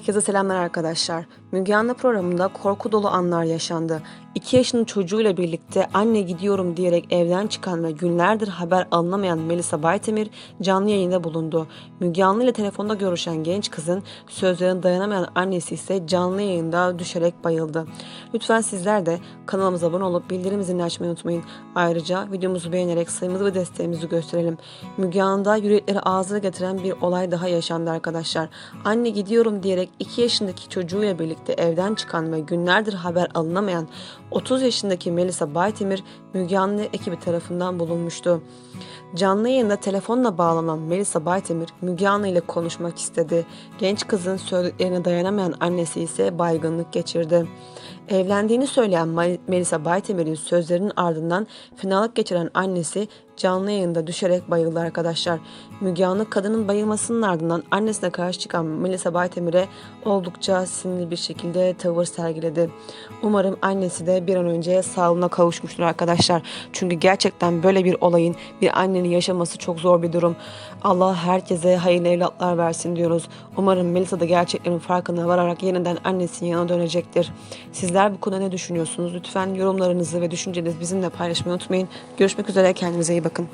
Herkese selamlar arkadaşlar. Müge Anlı programında korku dolu anlar yaşandı. 2 yaşının çocuğuyla birlikte anne gidiyorum diyerek evden çıkan ve günlerdir haber alınamayan Melisa Baytemir canlı yayında bulundu. Müge Anlı ile telefonda görüşen genç kızın sözlerine dayanamayan annesi ise canlı yayında düşerek bayıldı. Lütfen sizler de kanalımıza abone olup bildirim zilini açmayı unutmayın. Ayrıca videomuzu beğenerek sayımızı ve desteğimizi gösterelim. Müge Anlı'da yürekleri ağzına getiren bir olay daha yaşandı arkadaşlar. Anne gidiyorum diyerek 2 yaşındaki çocuğuyla birlikte evden çıkan ve günlerdir haber alınamayan 30 yaşındaki Melisa Baytemir Müge Anlı ekibi tarafından bulunmuştu. Canlı yayında telefonla bağlanan Melisa Baytemir Müge Anlı ile konuşmak istedi. Genç kızın söylediklerine dayanamayan annesi ise baygınlık geçirdi. Evlendiğini söyleyen Melisa Baytemir'in sözlerinin ardından fenalık geçiren annesi canlı yayında düşerek bayıldı arkadaşlar. Müge Anlı kadının bayılmasının ardından annesine karşı çıkan Melisa Baytemir'e oldukça sinirli bir şekilde tavır sergiledi. Umarım annesi de bir an önce sağlığına kavuşmuştur arkadaşlar. Çünkü gerçekten böyle bir olayın bir annenin yaşaması çok zor bir durum. Allah herkese hayırlı evlatlar versin diyoruz. Umarım Melisa da gerçeklerin farkına vararak yeniden annesinin yanına dönecektir. Sizler bu konuda ne düşünüyorsunuz? Lütfen yorumlarınızı ve düşüncelerinizi bizimle paylaşmayı unutmayın. Görüşmek üzere kendinize iyi bakın.